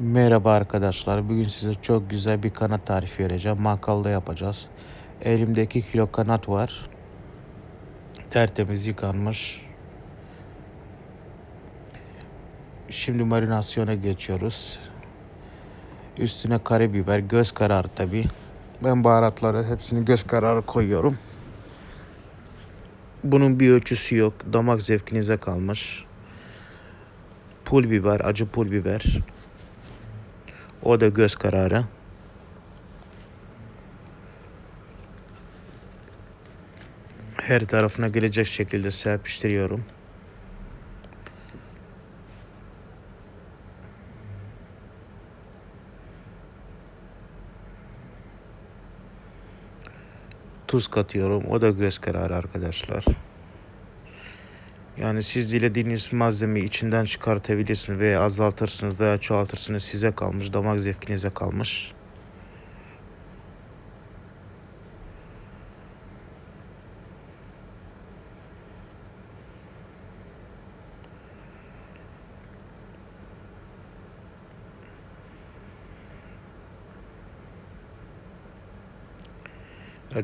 Merhaba arkadaşlar. Bugün size çok güzel bir kanat tarifi vereceğim. Mangalda yapacağız. Elimde 2 kilo kanat var. Tertemiz yıkanmış. Şimdi marinasyona geçiyoruz. Üstüne karabiber, göz kararı tabi. Ben baharatları hepsini göz kararı koyuyorum. Bunun bir ölçüsü yok. Damak zevkinize kalmış. Pul biber, acı pul biber. O da göz kararı. Her tarafına gelecek şekilde serpiştiriyorum. Tuz katıyorum. O da göz kararı arkadaşlar. Yani siz dilediğiniz malzemeyi içinden çıkartabilirsiniz veya azaltırsınız veya çoğaltırsınız. Size kalmış, damak zevkinize kalmış.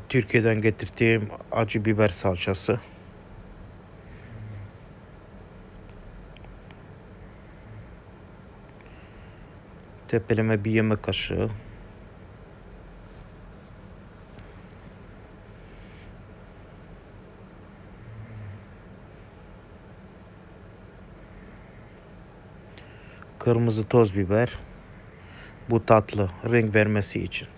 Türkiye'den getirdiğim acı biber salçası. Tepeleme bir yemek kaşığı. Kırmızı toz biber. Bu tatlı renk vermesi için.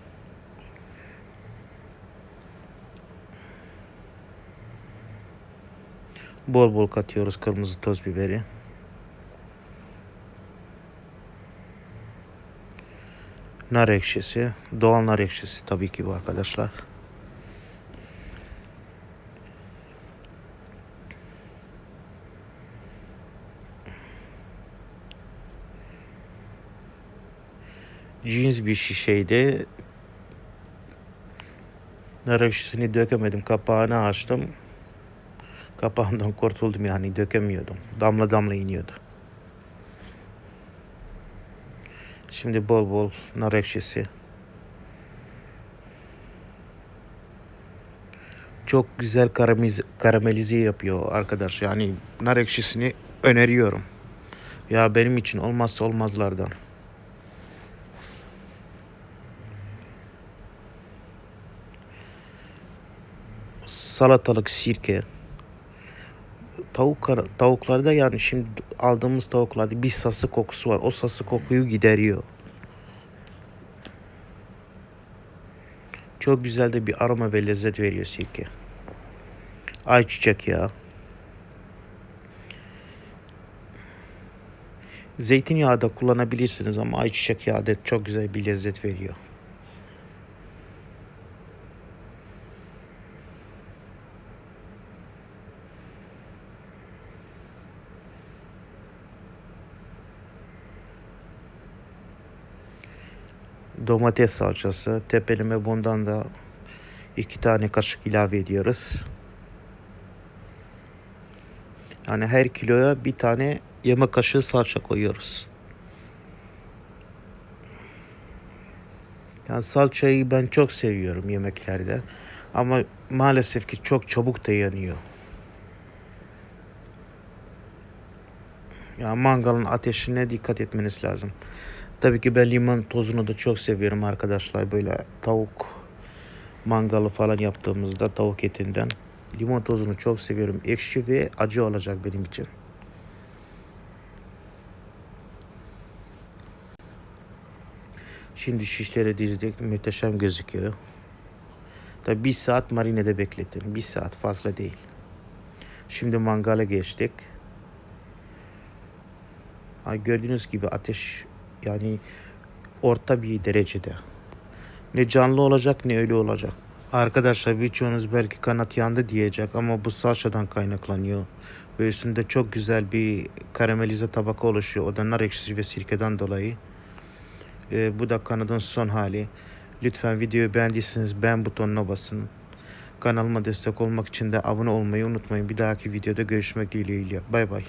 Bol bol katıyoruz kırmızı toz biberi. Nar ekşisi. Doğal nar ekşisi tabii ki bu arkadaşlar. Cins bir şişeydi. Nar ekşisini dökemedim. Kapağını açtım. Kapağından kurtuldum yani dökemiyordum. Damla damla iniyordu. Şimdi bol bol nar ekşisi. Çok güzel karamelize, karamelize yapıyor arkadaş. Yani nar ekşisini öneriyorum. Ya benim için olmazsa olmazlardan. Salatalık sirke. Tavuk tavuklarda yani şimdi aldığımız tavuklarda bir sası kokusu var. O sası kokuyu gideriyor. Çok güzel de bir aroma ve lezzet veriyor sirke. Ayçiçek yağı. Zeytinyağı da kullanabilirsiniz ama ayçiçek yağı da çok güzel bir lezzet veriyor. Domates salçası. Tepelime bundan da iki tane kaşık ilave ediyoruz. Yani her kiloya bir tane yemek kaşığı salça koyuyoruz. Yani salçayı ben çok seviyorum yemeklerde. Ama maalesef ki çok çabuk da yanıyor. Yani mangalın ateşine dikkat etmeniz lazım. Tabii ki ben limon tozunu da çok seviyorum arkadaşlar. Böyle tavuk mangalı falan yaptığımızda tavuk etinden. Limon tozunu çok seviyorum. Ekşi ve acı olacak benim için. Şimdi şişlere dizdik. Muhteşem gözüküyor. Tabi bir saat marinede bekletin. Bir saat fazla değil. Şimdi mangala geçtik. Gördüğünüz gibi ateş yani orta bir derecede. Ne canlı olacak ne ölü olacak. Arkadaşlar birçoğunuz belki kanat yandı diyecek ama bu salçadan kaynaklanıyor. Ve üstünde çok güzel bir karamelize tabaka oluşuyor. O da nar ekşisi ve sirkeden dolayı. Ee, bu da kanadın son hali. Lütfen videoyu beğendiyseniz beğen butonuna basın. Kanalıma destek olmak için de abone olmayı unutmayın. Bir dahaki videoda görüşmek dileğiyle. Bay bay.